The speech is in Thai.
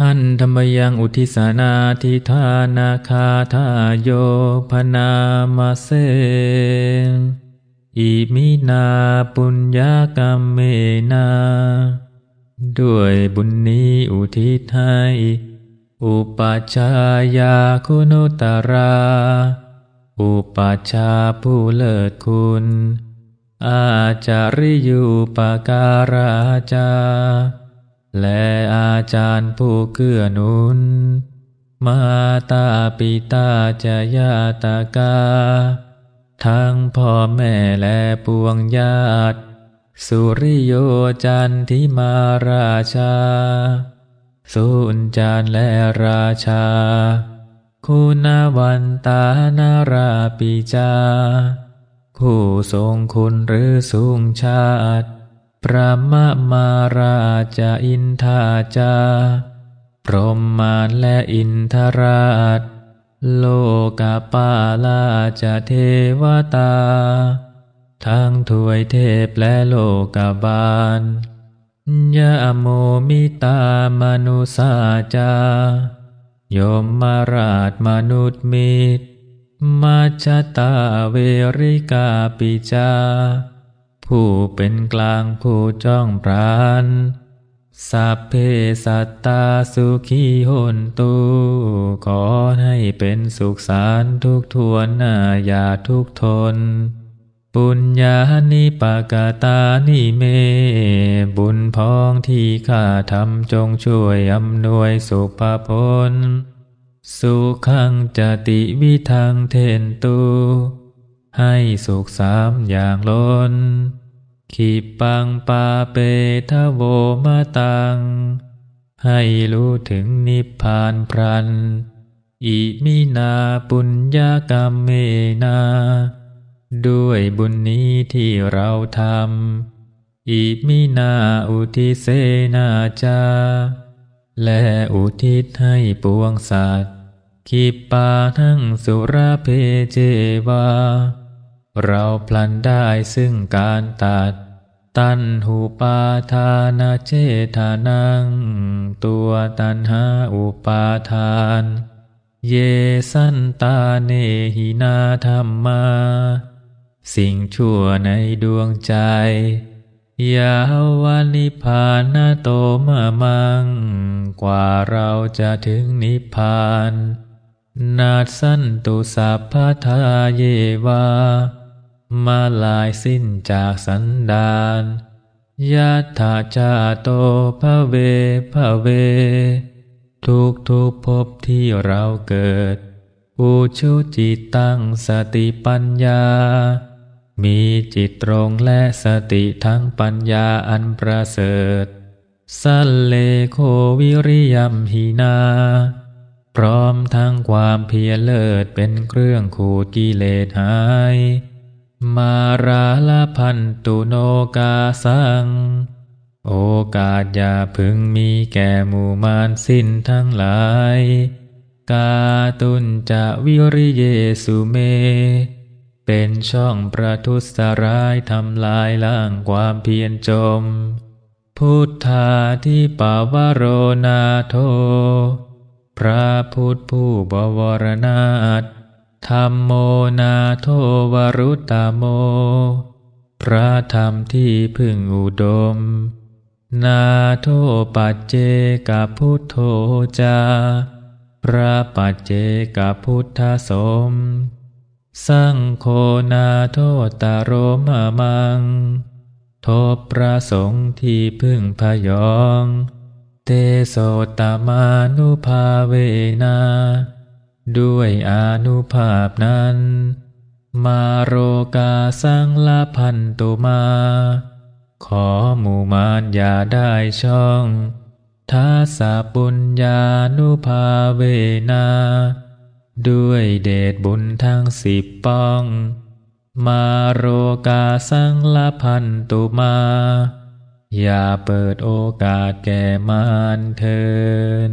หันธรรมยังอุทิสานาทิธานาคาทาโยพนามาเสอิมินาปุญญากรรมเมนา ด้วยบุญนี้อุทิศให้อุปัชายาคุณุตรา อุปัชฌาผู้เลิศคุณ อาจาริยุปการาจา และอาจารย์ผู้เกื้อหนุน มาตาปิตาจะยาตากา ทั้งพ่อแม่และปวงญาติ สุริโยจันทิมาราชา สุนจานและราชา คุณวันตานาราปิจา ผู้ทรงคุณหรือสูงชาติ พระมะมาราชาอินทาจา พรหมานและอินทราช โลกาปาลาจเทวตา ทั้งถวยเทพและโลกาบาลยะโมมิตามนุสาจา โยมมาราชมนุษย์มิตรมาชตาเวริกาปิจา ผู้เป็นกลางผู้จ้องพรานสัพเพสัตตาสุขีหนตุขอให้เป็นสุขสารทุกทวนหน้าอย่าทุกทน ปุญญานิปากาตานิเม บุญพ้องที่ข้าทำจงช่วยอำนวยสุขภพลสุขังจติวิทังเทนตุ ให้สุขสามอย่างล้น ขีปังปาเปทะโวมาตัง ให้รู้ถึงนิพพานพรัน อิมินาปุญญากรรมเมนา ด้วยบุญนี้ที่เราทำ อิมินาอุทิเสนาจา และอุทิศให้ปวงสัตว์ขีปาทั้งสุราเพเจวา เราพลันได้ซึ่งการตัด ตันหูปาทานาเจทานัง ตัวตันหาอุปาทาน เยสันตาเนหินาธรรมา สิ่งชั่วในดวงใจ ยาวานิพานโตมามัง กว่าเราจะถึงนิพพาน นาสันตุสัพพทาเยวา มาลายสิ้นจากสันดานยัตถาจาโตภเวภเว ทุกทุกภพที่เราเกิดอุชุจิตตั้งสติปัญญา มีจิตตรงและสติทั้งปัญญาอันประเสริฐ สัลเลโควิริยัมหินา พร้อมทั้งความเพียรเลิศเป็นเครื่องขูดกิเลสหาย มาราลพันตุโนกาสัง โอกาสอย่าพึงมีแก่หมู่มารสิ้นทั้งหลาย กาตุนจะวิริเยสุเม เป็นช่องประทุษร้ายทำลายล้างความเพียรจม พุทธาที่ปาวโรนาโท พระพุทธผู้บวรนาถ ธรรมโมนาโทวรุตตโม พระธรรมที่พึ่งอุดม นาโทปัจเจกับพุทโธจา พระปัจเจกับพุทธสม สังโฆนาโทตาโรมมังทบพระสงฆ์ที่พึ่งพยอง เตโสตมานุภาเวนา ด้วยอนุภาพนั้น มาโรกาสังละพันตุมา ขอหมู่มารอย่าได้ช่องทัสสะปุญญานุภาเวนา ด้วยเดชบุญทั้งสิบป้อง มาโรกาสังละพันตุมา อย่าเปิดโอกาสแก่มารเทิน